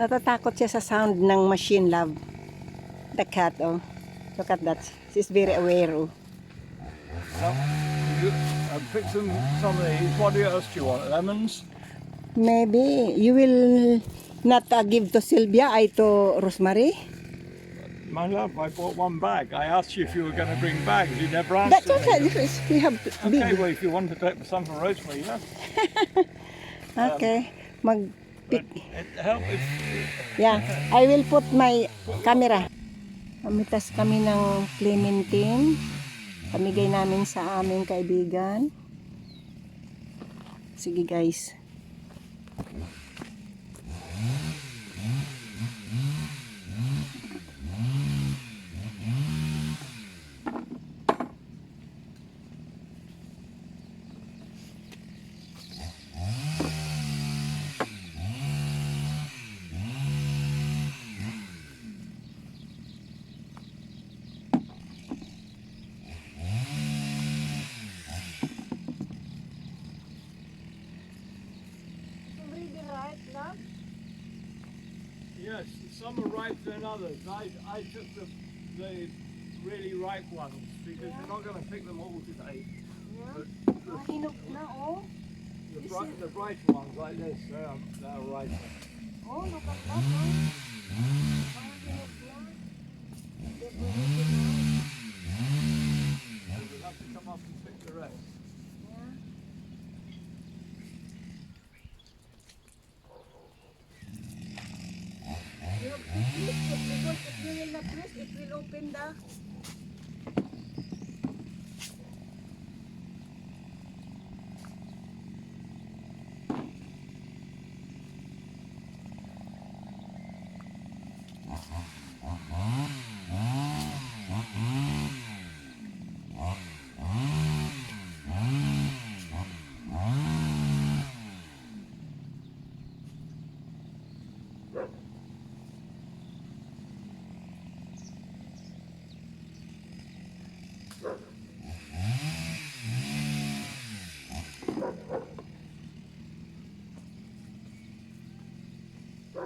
Natatakot siya sa sound ng machine love. The cat, oh. Look at that. She's very aware, oh. Well, you, I picked some, some of these. What else do you want? Lemons? Maybe you will not uh, give to Sylvia, I to Rosemary. My love, I bought one bag. I asked you if you were going to bring bags. You never That's answered okay. me. This is- We have Okay, big. well, if you want to take some for Rosemary, yeah. Okay. Mag If Yeah, I will put my camera. Amitas kami ng clementine. Pamigay namin sa aming kaibigan. Sige guys. Yes, some are ripe than others. I, I took the, the really ripe ones because you're not going to pick them all today. Hinog na oh. The, bright, the bright ones like this, they're, they're ripe. Oh, look at that one.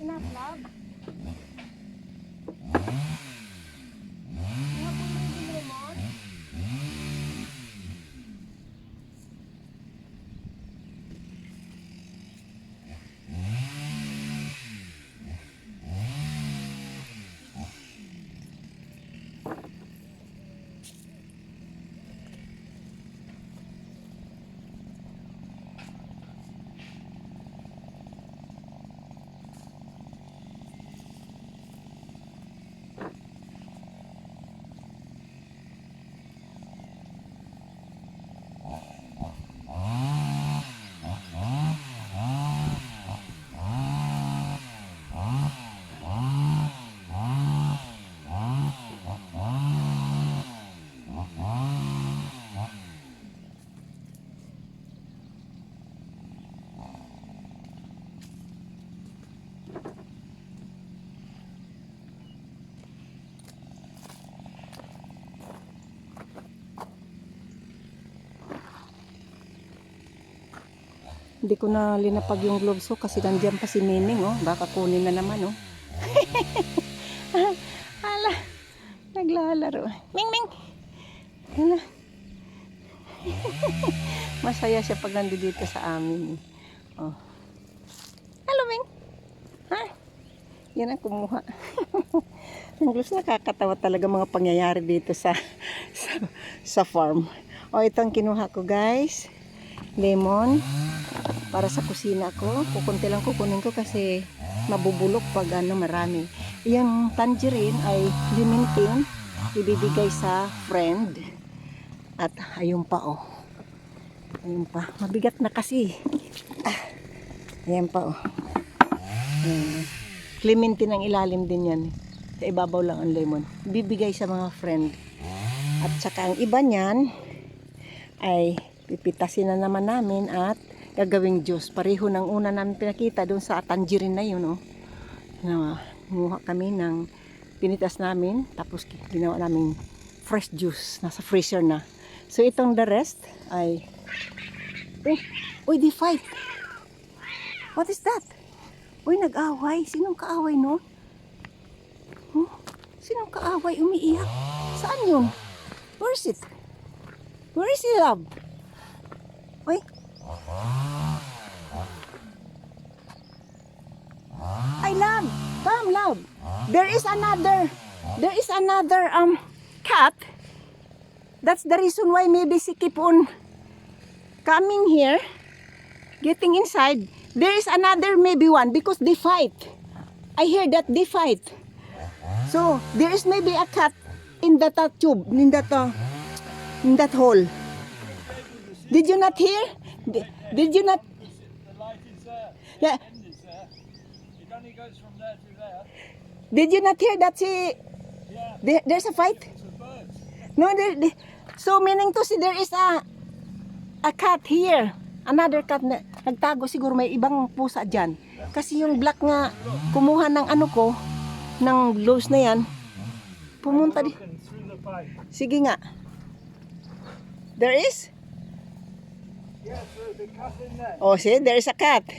enough, love? Hindi ko na linapag yung gloves ko kasi nandiyan pa si Miming oh. Baka kunin na naman oh. Hala, naglalaro. Ming Ming! Hala. Masaya siya pag nandito sa amin. Eh. Oh. Hello Ming! Ha? Yan ang kumuha. Ang gloves nakakatawa talaga mga pangyayari dito sa sa, sa farm. O oh, ito ang kinuha ko guys. Lemon. Para sa kusina ko. Kukunti lang kukunin ko kasi mabubulok pag ano marami. Yung tangerine ay limiting. Ibibigay sa friend. At ayun pa oh. Ayun pa. Mabigat na kasi. Ah, ayan pa oh. Ayan. Clementine ang ilalim din yan. Sa ibabaw lang ang lemon. Bibigay sa mga friend. At saka ang iba niyan ay pipitasin na naman namin at gagawing juice. Pareho ng una namin pinakita doon sa tangerine na yun. Oh. Na, nguha kami ng pinitas namin tapos ginawa namin fresh juice. Nasa freezer na. So itong the rest ay Uy, uy, di fight. What is that? Uy, nag-away. Sinong kaaway no? Huh? Sinong kaaway umiiyak? Saan yun? Where is it? Where is it, love? I love. Come, love. There is another. There is another um cat. That's the reason why maybe she keep on coming here, getting inside. There is another maybe one because they fight. I hear that they fight. So there is maybe a cat in that uh, tube, in that uh, in that hole. Did you not hear? Did, did you not? The light is there. Yeah. The is there. It only goes from there to there. Did you not hear that? She, Yeah, there, there's a fight. a. No, there, there- so meaning to say there is a a cat here. Another cat na nagtago siguro may ibang pusa diyan. Kasi yung black nga kumuha ng ano ko ng gloves na yan. Pumunta di. Sige nga. There is? Cat in there. Oh, see, there is a cat.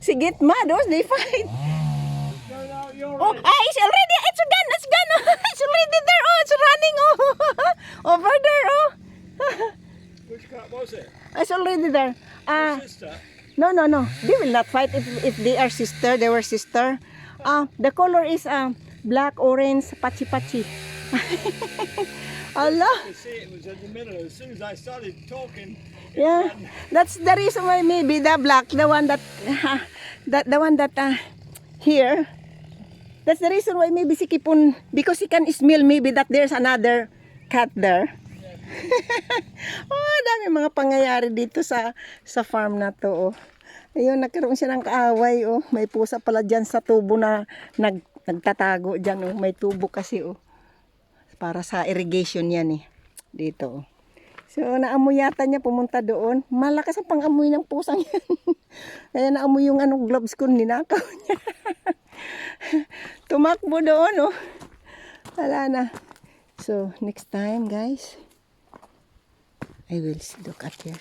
Sige, mad, oh, they fight. No, no, you're Oh, right. ah, it's already, it's gone, it's gone. it's already there. Oh, it's running. Oh, over there. Oh, Which cat was it? it's already there. Ah, Sister. no, no, no. They will not fight if if they are sister. They were sister. Ah, the color is um black, orange, pachi pachi. Middle. As soon as I started talking, Yeah, that's the reason why maybe the black, the one that, that the one that uh, here, that's the reason why maybe she keep on, because he can smell maybe that there's another cat there. oh, dami mga pangyayari dito sa sa farm na to. Oh. Ayun, nagkaroon siya ng kaaway. Oh. May pusa pala dyan sa tubo na nag, nagtatago dyan. Oh. May tubo kasi. Oh. Para sa irrigation yan eh. Dito. So, naamoy yata niya pumunta doon. Malakas ang pang-amoy ng pusang yan. Kaya naamoy yung anong gloves ko, ninakaw niya. Tumakbo doon, oh. Wala na. So, next time, guys, I will look at here.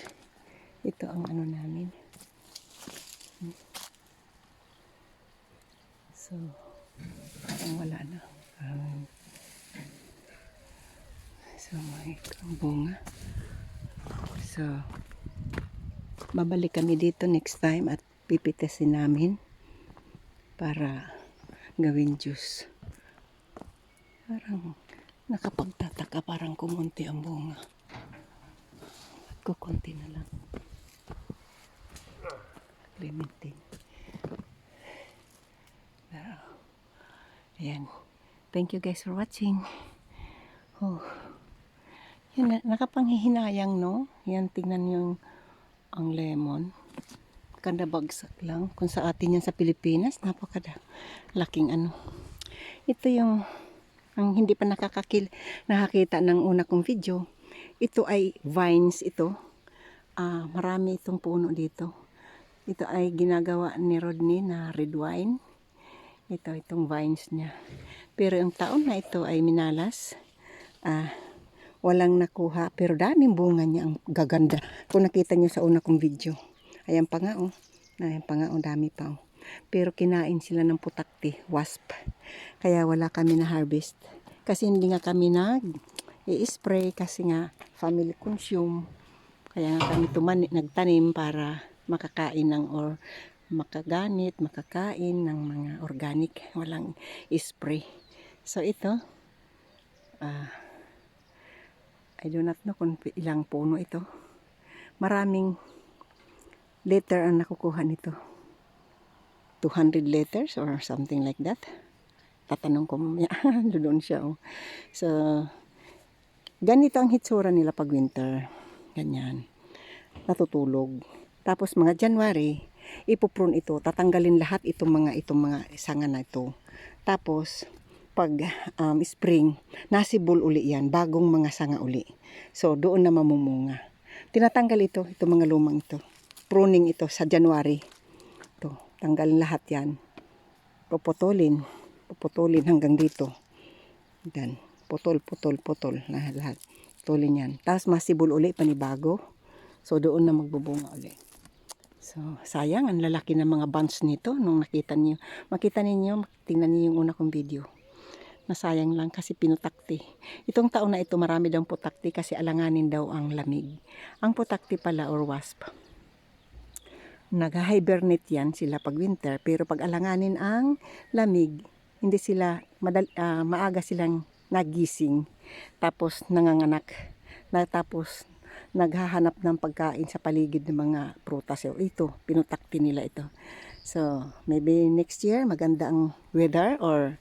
Ito ang ano namin. So, parang wala na. Um, so, may bunga. So, babalik kami dito next time at pipitasin namin para gawin juice. Parang nakapagtataka, parang kumunti ang bunga. At kukunti na lang. Clementine. Pero, ayan. Thank you guys for watching. Oh. Yan, na- nakapanghihinayang, no? Yan, tingnan yung ang lemon. Kanda bagsak lang. Kung sa atin yan sa Pilipinas, napakada laking ano. Ito yung ang hindi pa nakakakil, nakakita ng una kong video. Ito ay vines ito. Ah, marami itong puno dito. Ito ay ginagawa ni Rodney na red wine. Ito, itong vines niya. Pero yung taon na ito ay minalas. Ah, walang nakuha pero daming bunga niya ang gaganda. Kung nakita niyo sa una kong video. Ayan pa nga oh. Ayan pa nga oh dami pa oh. Pero kinain sila ng putakti wasp. Kaya wala kami na harvest. Kasi hindi nga kami nag i-spray kasi nga family consume. Kaya nga kami tuman, nagtanim para makakain ng or makagamit, makakain ng mga organic, walang spray. So ito, ah, I do not know kung ilang puno ito. Maraming liter ang nakukuha nito. 200 liters or something like that. Tatanong ko mamaya. Doon siya. Oh. So, ganito ang hitsura nila pag winter. Ganyan. Natutulog. Tapos mga January, ipoprune ito. Tatanggalin lahat itong mga itong mga sanga na ito. Tapos, pag um, spring, nasibol uli yan. Bagong mga sanga uli. So, doon na mamumunga. Tinatanggal ito, itong mga lumang ito. Pruning ito sa January. Ito, tanggalin lahat yan. Puputulin. Puputulin hanggang dito. Yan. Putol, putol, putol. Lahat, lahat. Putulin yan. Tapos masibol uli, panibago. So, doon na magbubunga uli. So, sayang, ang lalaki ng mga bunch nito nung nakita niyo. Makita ninyo, tingnan niyo yung una kong video. Nasayang lang kasi pinutakti. Itong taon na ito, marami daw putakti kasi alanganin daw ang lamig. Ang putakti pala or wasp, nag-hibernate yan sila pag winter, pero pag alanganin ang lamig, hindi sila, madal, ah, maaga silang nagising, tapos nanganganak, na, tapos naghahanap ng pagkain sa paligid ng mga prutas. So, ito, pinutakti nila ito. So, maybe next year, maganda ang weather or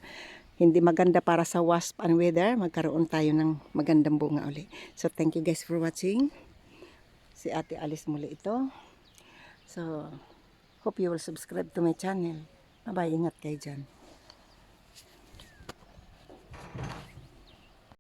hindi maganda para sa wasp ang weather, magkaroon tayo ng magandang bunga uli. So, thank you guys for watching. Si Ate Alice muli ito. So, hope you will subscribe to my channel. Bye-bye. Ingat kayo dyan.